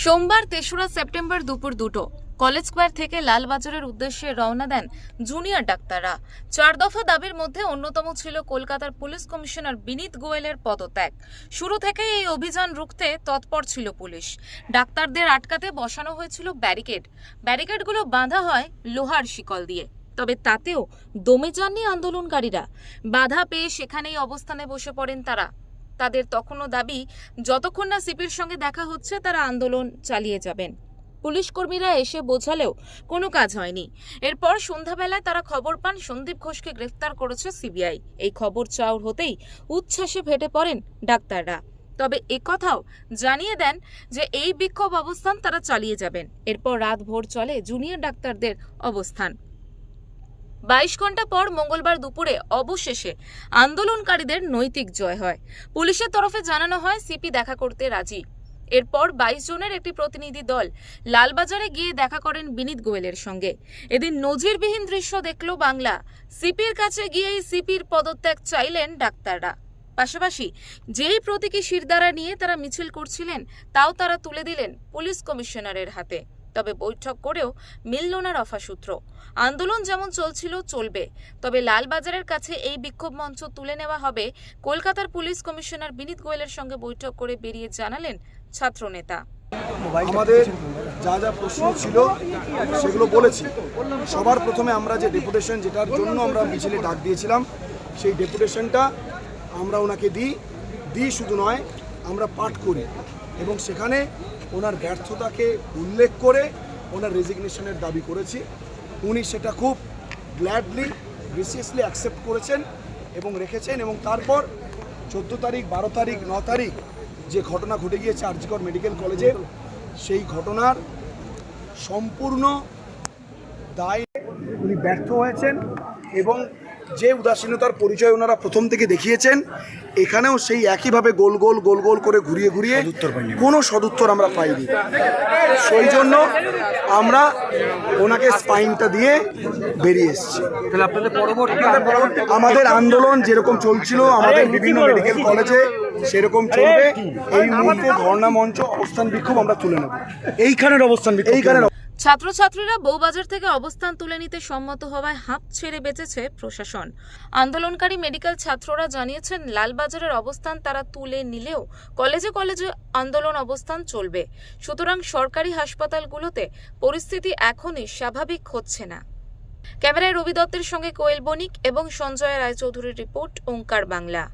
সোমবার তেসরা সেপ্টেম্বর দুপুর দুটো, কলেজ স্কোয়ার থেকে লালবাজারের উদ্দেশ্যে রওনা দেন জুনিয়র ডাক্তাররা। চার দফা দাবির মধ্যে অন্যতম ছিল কলকাতার পুলিশ কমিশনার বিনীত গোয়েলের পদত্যাগ। শুরু থেকেই এই অভিযান রুখতে তৎপর ছিল পুলিশ। ডাক্তারদের আটকাতে বসানো হয়েছিল ব্যারিকেড। ব্যারিকেডগুলো বাঁধা হয় লোহার শিকল দিয়ে। তবে তাতেও দমে যাননি আন্দোলনকারীরা। বাধা পেয়ে সেখানেই অবস্থানে বসে পড়েন তারা। তাদের তখনও দাবি, যতক্ষণ না সিপির সঙ্গে দেখা হচ্ছে, তারা আন্দোলন চালিয়ে যাবেন। পুলিশ কর্মীরা এসে বোঝালেও কোনো কাজ হয়নি। এরপর সন্ধ্যাবেলায় তারা খবর পান, সন্দীপ ঘোষকে গ্রেফতার করেছে সিবিআই। এই খবর চাউর হতেই উচ্ছ্বাসে ফেটে পড়েন ডাক্তাররা। তবে একথাও জানিয়ে দেন যে, এই বিক্ষোভ অবস্থান তারা চালিয়ে যাবেন। এরপর রাত ভোর চলে জুনিয়র ডাক্তারদের অবস্থান। বাইশ ঘণ্টা পর মঙ্গলবার দুপুরে অবশেষে আন্দোলনকারীদের নৈতিক জয় হয়। পুলিশের তরফে জানানো হয়, সিপি দেখা করতে রাজি। এরপর বাইশ জনের একটি প্রতিনিধি দল লালবাজারে গিয়ে দেখা করেন বিনীত গোয়েলের সঙ্গে। এদিন নজিরবিহীন দৃশ্য দেখল বাংলা। সিপির কাছে গিয়েই সিপির পদত্যাগ চাইলেন ডাক্তাররা। পাশাপাশি যেই প্রতীকী শিরদাঁড়া নিয়ে তারা মিছিল করছিলেন, তাও তারা তুলে দিলেন পুলিশ কমিশনারের হাতে। তবে বৈঠক করেও মিলল না রফা সূত্র। আন্দোলন যেমন চলছিল, চলবে। তবে লালবাজারের কাছে এই বিক্ষোভ মঞ্চ তুলে নেওয়া হবে, কলকাতার পুলিশ কমিশনার বিনীত গোয়েলের সঙ্গে বৈঠক করে বেরিয়ে জানালেন ছাত্রনেতা। আমাদের যা যা প্রশ্ন ছিল, সেগুলো বলেছি। সবার প্রথমে আমরা যে ডেপুটেশন যেটার জন্য আমরা মিছিলে ডাক দিয়েছিলাম, সেই ডেপুটেশনটা আমরা ওনাকে দিই। দিই শুধু নয়, আমরা পাঠ করি। এবং সেখানে ওনার ব্যর্থতাকে উল্লেখ করে ওনার রেজিগনেশনের দাবি করেছি। উনি সেটা খুব গ্ল্যাডলি গ্রেসিয়াসলি অ্যাকসেপ্ট করেছেন এবং রেখেছেন এবং তারপর চোদ্দ তারিখ, বারো তারিখ, ন তারিখ যে ঘটনা ঘটে গিয়েছে আরজিকর মেডিকেল কলেজে, সেই ঘটনার সম্পূর্ণ দায় উনি ব্যর্থ হয়েছেন এবং যে উদাসীনতার পরিচয় ওনারা প্রথম থেকে দেখিয়েছেন এখানেও সেই একইভাবে গোল গোল গোল গোল করে ঘুরিয়ে ঘুরিয়ে কোনো সদুত্তর আমরা পাইনি। সেই জন্য আমরা ওনাকে স্পাইনটা দিয়ে বেরিয়ে এসেছি। পরবর্তী আমাদের আন্দোলন যেরকম চলছিল আমাদের বিভিন্ন মেডিকেল কলেজে সেরকম চলবে। এই মুহূর্তে ধর্ণা মঞ্চ অবস্থান বিক্ষোভ আমরা তুলে নেব। এইখানের অবস্থান বিক্ষোভ। এইখানে ছাত্রছাত্রীরা বউবাজার থেকে অবস্থান তুলে নিতে সম্মত হওয়ায় হাঁপ ছেড়ে বেঁচেছে প্রশাসন। আন্দোলনকারী মেডিকেল ছাত্ররা জানিয়েছেন, লালবাজারের অবস্থান তারা তুলে নিলেও কলেজে কলেজে আন্দোলন অবস্থান চলবে। সুতরাং সরকারি হাসপাতালগুলোতে পরিস্থিতি এখনই স্বাভাবিক হচ্ছে না। ক্যামেরায় রবি দত্তের সঙ্গে কোয়েল বণিক এবং সঞ্জয় রায়চৌধুরীর রিপোর্ট, ওঙ্কার বাংলা।